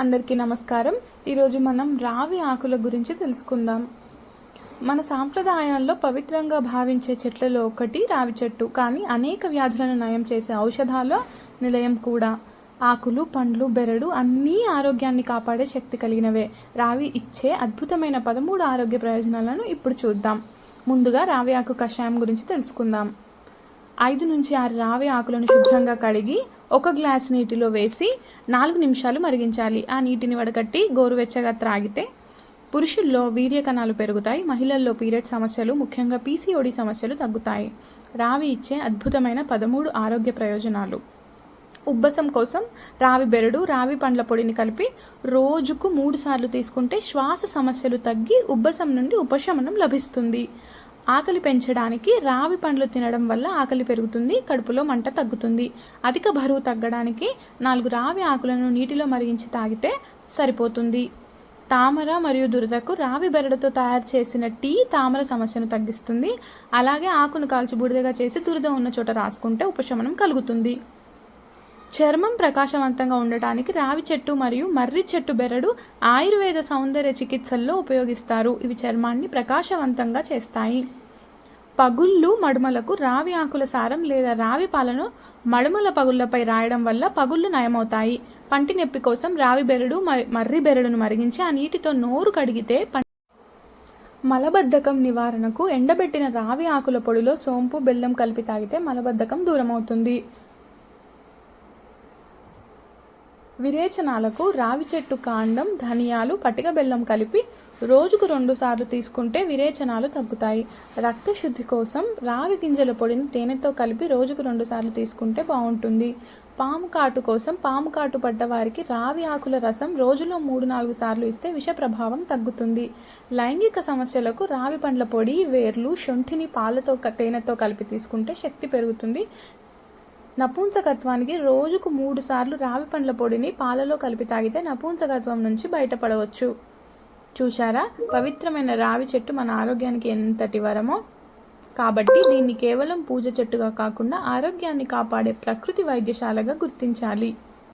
అందరికీ నమస్కారం. ఈరోజు మనం రావి ఆకుల గురించి తెలుసుకుందాం. మన సాంప్రదాయాల్లో పవిత్రంగా భావించే చెట్లలో ఒకటి రావి చెట్టు. కానీ అనేక వ్యాధులను నయం చేసే ఔషధాల నిలయం కూడా. ఆకులు పండ్లు బెరడు అన్నీ ఆరోగ్యాన్ని కాపాడే శక్తి కలిగినవే. రావి ఇచ్చే అద్భుతమైన పదమూడు ఆరోగ్య ప్రయోజనాలను ఇప్పుడు చూద్దాం. ముందుగా రావి ఆకు కషాయం గురించి తెలుసుకుందాం. ఐదు నుంచి ఆరు రావి ఆకులను శుభ్రంగా కడిగి ఒక గ్లాస్ నీటిలో వేసి నాలుగు నిమిషాలు మరిగించాలి. ఆ నీటిని వడకట్టి గోరువెచ్చగా త్రాగితే పురుషుల్లో వీర్య కణాలు పెరుగుతాయి. మహిళల్లో పీరియడ్ సమస్యలు ముఖ్యంగా పీసీఓడి సమస్యలు తగ్గుతాయి. రావి ఇచ్చే అద్భుతమైన పదమూడు ఆరోగ్య ప్రయోజనాలు. ఉబ్బసం కోసం రావి బెరడు రావి పండ్ల పొడిని కలిపి రోజుకు మూడు సార్లు తీసుకుంటే శ్వాస సమస్యలు తగ్గి ఉబ్బసం నుండి ఉపశమనం లభిస్తుంది. ఆకలి పెంచడానికి రావి పండ్లు తినడం వల్ల ఆకలి పెరుగుతుంది కడుపులో మంట తగ్గుతుంది. అధిక బరువు తగ్గడానికి నాలుగు రావి ఆకులను నీటిలో మరిగించి తాగితే సరిపోతుంది. తామర మరియు దురదకు రావి బెరడుతో తయారు చేసిన టీ తామర సమస్యను తగ్గిస్తుంది. అలాగే ఆకును కాల్చి బూడిదగా చేసి దురద ఉన్న చోట రాసుకుంటే ఉపశమనం కలుగుతుంది. చర్మం ప్రకాశవంతంగా ఉండటానికి రావి చెట్టు మరియు మర్రి చెట్టు బెరడు ఆయుర్వేద సౌందర్య చికిత్సల్లో ఉపయోగిస్తారు. ఇవి చర్మాన్ని ప్రకాశవంతంగా చేస్తాయి. పగుళ్ళు మడుమలకు రావి ఆకుల సారం లేదా రావి పాలను మడుమల పగుళ్ళపై రాయడం వల్ల పగుళ్ళు నయమవుతాయి. పంటి నొప్పి కోసం రావి బెరడు మర్రి బెరడును మరిగించి ఆ నీటితో నోరు కడిగితే మలబద్ధకం నివారణకు ఎండబెట్టిన రావి ఆకుల పొడిలో సోంపు బెల్లం కలిపి తాగితే మలబద్ధకం దూరమవుతుంది. విరేచనాలకు రావి చెట్టు కాండం ధనియాలు పటిక బెల్లం కలిపి రోజుకు రెండుసార్లు తీసుకుంటే విరేచనాలు తగ్గుతాయి. రక్త శుద్ధి కోసం రావి గింజల పొడిని తేనెతో కలిపి రోజుకు రెండు సార్లు తీసుకుంటే బాగుంటుంది. పాము కాటు కోసం పాము కాటు పడ్డ వారికి రావి ఆకుల రసం రోజులో మూడు నాలుగు సార్లు ఇస్తే విష ప్రభావం తగ్గుతుంది. లైంగిక సమస్యలకు రావి పండ్ల పొడి వేర్లు శొంఠిని పాలతో తేనెతో కలిపి తీసుకుంటే శక్తి పెరుగుతుంది. నపుంసకత్వానికి రోజుకు మూడు సార్లు రావి పండ్ల పొడిని పాలలో కలిపి తాగితే నపుంసకత్వం నుంచి బయటపడవచ్చు. చూశారా? పవిత్రమైన రావి చెట్టు మన ఆరోగ్యానికి ఎంతటి వరమో? కాబట్టి దీన్ని కేవలం పూజ చెట్టుగా కాకుండా ఆరోగ్యాన్ని కాపాడే ప్రకృతి వైద్యశాలగా గుర్తించాలి.